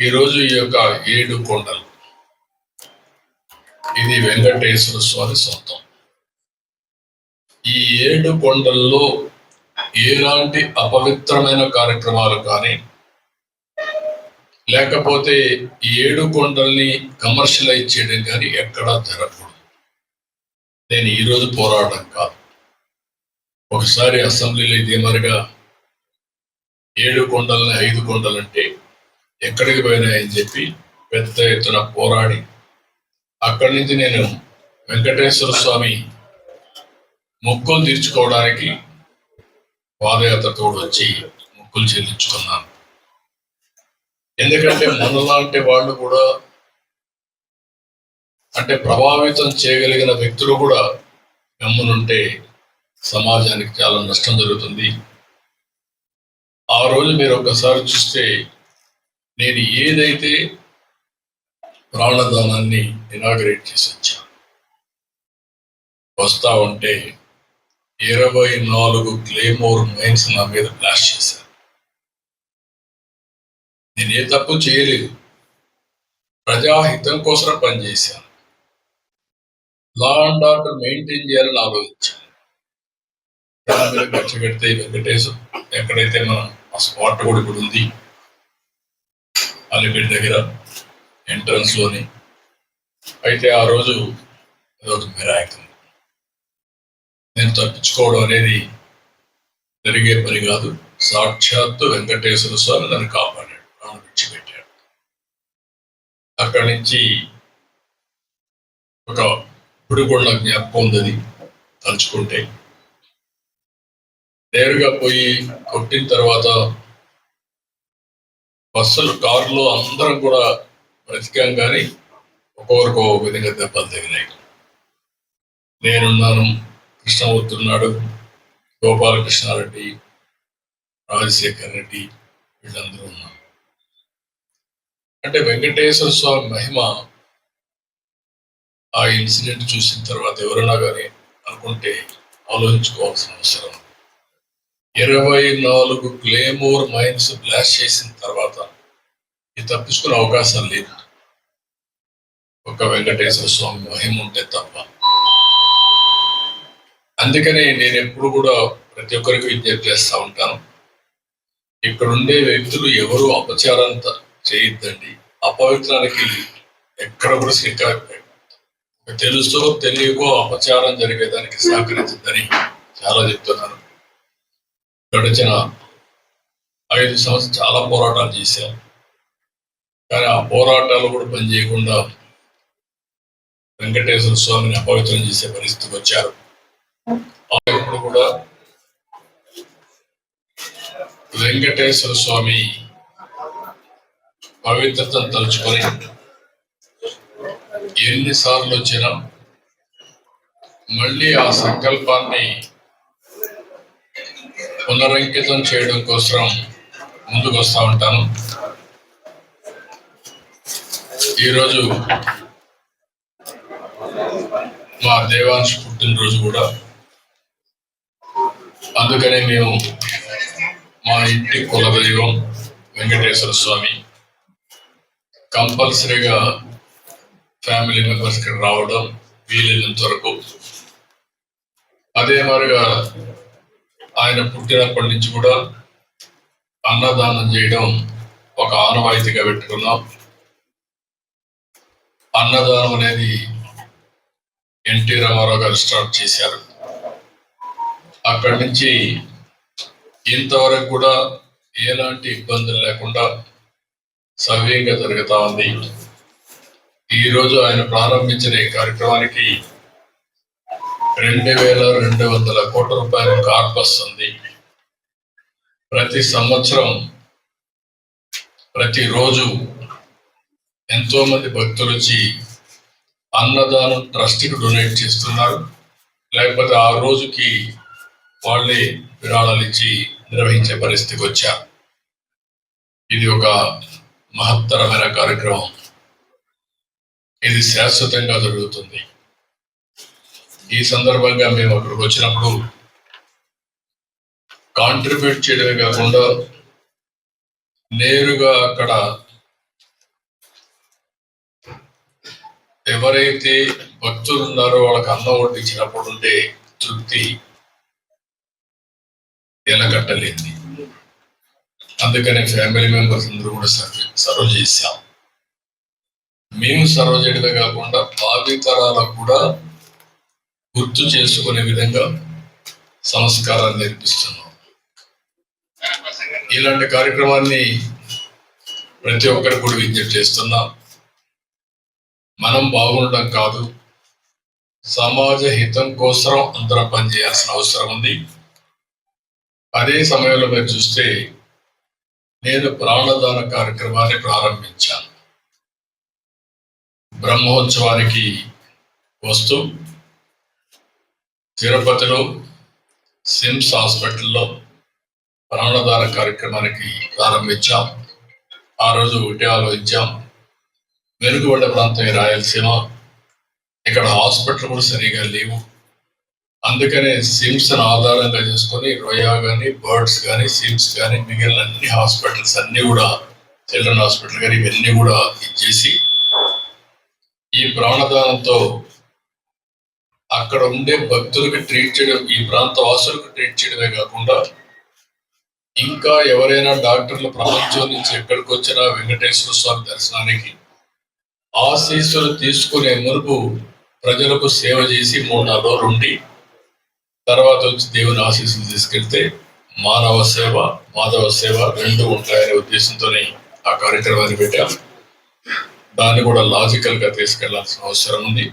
ఈరోజు ఈ యొక్క ఏడు కొండలు. ఇది వెంకటేశ్వర స్వామి సొంతం. ఈ ఏడు కొండల్లో ఎలాంటి అపవిత్రమైన కార్యక్రమాలు కానీ లేకపోతే ఈ ఏడు కొండల్ని కమర్షియలైజ్ చేయడం కానీ ఎక్కడా జరగకూడదు. నేను ఈరోజు పోరాటం కాదు. ఒకసారి అసెంబ్లీలో ఇదే మరిగా ఏడు కొండల్ని ఐదు కొండలంటే ఎక్కడికి పోయినాయని చెప్పి పెద్ద ఎత్తున పోరాడి అక్కడి నుంచి నేను వెంకటేశ్వర స్వామి మొక్కులు తీర్చుకోవడానికి పాదయాత్ర తోడు వచ్చి మొక్కులు చెల్లించుకున్నాను. ఎందుకంటే మనలాంటి వాళ్ళు కూడా అంటే ప్రభావితం చేయగలిగిన వ్యక్తులు కూడా గమ్మునుంటే సమాజానికి చాలా నష్టం జరుగుతుంది. ఆ రోజు మీరు ఒకసారి చూస్తే నేను ఏదైతే ప్రాణదానాన్ని ఇనాగరేట్ చేసి వచ్చాను వస్తా ఉంటే ఇరవై నాలుగు క్లేమోర్ మైన్స్ నా మీద బ్లాస్ట్ చేశారు. నేను ఏ తప్పు చేయలేదు. ప్రజాహితం కోసం పనిచేశాను. లా అండ్ ఆర్డర్ మెయింటైన్ చేయాలని ఆలోచించాను. ఖర్చు పెడితే వెంకటేశ్వర ఎక్కడైతే మనం ఆ స్పాట్ కూడా ఇప్పుడు ఉంది అలిపేట దగ్గర ఎంట్రన్స్లోని. అయితే ఆ రోజు అదొక మిరాయకం నేను తప్పించుకోవడం అనేది జరిగే పని కాదు. సాక్షాత్తు వెంకటేశ్వర స్వామి నన్ను కాపాడాడు ప్రాణం విడిచిపెట్టాడు. అక్కడి నుంచి ఒక ఇప్పుడు నాకు జ్ఞాపకం ఉంది తలుచుకుంటే. నేరుగా పోయి కొట్టిన తర్వాత బస్సులు కార్లు అందరం కూడా బ్రతికాం కానీ ఒక్కొక్కరికి ఒక విధంగా దెబ్బలు తగినాయి నేనున్నాను కృష్ణమూర్తి ఉన్నాడు గోపాలకృష్ణారెడ్డి రాజశేఖర్ రెడ్డి వీళ్ళందరూ ఉన్నారు. అంటే వెంకటేశ్వర స్వామి మహిమ ఆ ఇన్సిడెంట్ చూసిన తర్వాత ఎవరైనా కానీ అనుకుంటే ఆలోచించుకోవాల్సిన అవసరం. ఇరవై నాలుగు క్లేమోర్ మైన్స్ బ్లాస్ట్ చేసిన తర్వాత ఇది తప్పించుకునే అవకాశం లేదు. ఒక వెంకటేశ్వర స్వామి మహిమ ఉంటే తప్ప. అందుకనే నేను ఎప్పుడు కూడా ప్రతి ఒక్కరికి విజ్ఞప్తి చేస్తూ ఉంటాను. ఇక్కడ ఉండే వ్యక్తులు ఎవరు అపచారం చేయొద్దండి. అపవిత్రానికి ఎక్కడ కూడా శ్రీకారం తెలుసో తెలియకో అపచారం జరిగేదానికి సహకరించద్దని చాలా చెప్తున్నాను. గడిచిన ఐదు సంవత్సరాలు చాలా పోరాటాలు చేశాను. కానీ ఆ పోరాటాలు కూడా పనిచేయకుండా వెంకటేశ్వర స్వామిని అపవిత్రం చేసే పరిస్థితికి వచ్చారు. ఇప్పుడు కూడా వెంకటేశ్వర స్వామి పవిత్రతను తలుచుకొని ఎన్నిసార్లు వచ్చినా మళ్ళీ ఆ సంకల్పాన్ని పునరంకితం చేయడం కోసం ముందుకు వస్తూ ఉంటాను. ఈరోజు మా దేవాంశ్ పుట్టినరోజు కూడా. అందుకనే మేము మా ఇంటి కులదైవం వెంకటేశ్వర స్వామి కంపల్సరీగా ఫ్యామిలీ మెంబర్స్ ఇక్కడ రావడం వీలైనంత వరకు. అదే మరిగా ఆయన పుట్టినప్పటి నుంచి కూడా అన్నదానం చేయడం ఒక ఆనవాయితీగా పెట్టుకున్నాం. అన్నదానం అనేది ఎన్టీ రామారావు గారు స్టార్ట్ చేశారు. అక్కడి నుంచి ఇంతవరకు కూడా ఎలాంటి ఇబ్బందులు లేకుండా సవ్యంగా జరుగుతూ ఉంది. ఈ రోజు ఆయన ప్రారంభించిన ఈ కార్యక్రమానికి రెండు వేల రెండు వందల కోట్ల రూపాయల కార్పస్ ఉంది ప్రతి సంవత్సరం ప్రతిరోజు ఎంతో మంది భక్తులు వచ్చి అన్నదానం ట్రస్ట్కి డొనేట్ చేస్తున్నారు. లేకపోతే ఆ రోజుకి వాళ్ళే విరాళాలు ఇచ్చి నిర్వహించే పరిస్థితికి వచ్చారు. ఇది ఒక మహత్తరమైన కార్యక్రమం. ఇది శాశ్వతంగా జరుగుతుంది. ఈ సందర్భంగా మేము అక్కడికి వచ్చినప్పుడు కాంట్రిబ్యూట్ చేయడమే కాకుండా నేరుగా అక్కడ ఎవరైతే భక్తులు ఉన్నారో వాళ్ళకి అన్నం వడ్డించినప్పుడు ఉండే తృప్తి ఎలగట్టలేంది అందుకని ఫ్యామిలీ మెంబర్స్ అందరూ కూడా సర్వ్ సర్వ్ చేశాం. మేము సర్వ్ చేయడమే కాకుండా భావితరాలకు కూడా గుర్తు చేసుకునే విధంగా సంస్కారాలు నేర్పిస్తున్నాం. ఇలాంటి కార్యక్రమాన్ని ప్రతి ఒక్కరికి కూడా విజ్ఞప్తి చేస్తున్నాం. మనం బాగుండడం కాదు. సమాజ హితం కోసం అందరం పనిచేయాల్సిన అవసరం ఉంది. అదే సమయంలో మీరు చూస్తే నేను ప్రాణదాన కార్యక్రమాన్ని ప్రారంభించాను. బ్రహ్మోత్సవానికి వస్తూ తిరుపతిలో సిమ్స్ హాస్పిటల్లో ప్రాణదాన కార్యక్రమానికి ప్రారంభించాం. ఆ రోజు ఒకటి ఆలోచించాం. వెనుకబడ్డ ప్రాంతం ఈ రాయలసీమ. ఇక్కడ హాస్పిటల్ కూడా సరిగా లేవు. అందుకనే సిమ్స్ ఆధారంగా చేసుకొని రొయా కానీ బర్డ్స్ కానీ సిమ్స్ కానీ మిగిలిన అన్ని హాస్పిటల్స్ అన్ని కూడా చిల్డ్రన్ హాస్పిటల్ కానీ ఇవన్నీ కూడా ఇచ్చేసి ఈ ప్రాణదానంతో అక్కడ ఉండే భక్తులకు ట్రీట్ చేయడం ఈ ప్రాంత వాసులకు ట్రీట్ చేయడమే కాకుండా ఇంకా ఎవరైనా డాక్టర్లు ప్రపంచం నుంచి ఎక్కడికి వచ్చినా వెంకటేశ్వర స్వామి దర్శనానికి ఆశీస్సులు తీసుకునే మునుపు ప్రజలకు సేవ చేసి మూడు నాలుగు రోజులు ఉండి తర్వాత వచ్చి దేవుని ఆశీస్సులు తీసుకెళ్తే మానవ సేవ మాధవ సేవ రెండు ఉంటాయనే ఉద్దేశంతోనే ఆ కార్యక్రమాన్ని పెట్టాం. దాన్ని కూడా లాజికల్గా తీసుకెళ్ళాల్సిన అవసరం ఉంది.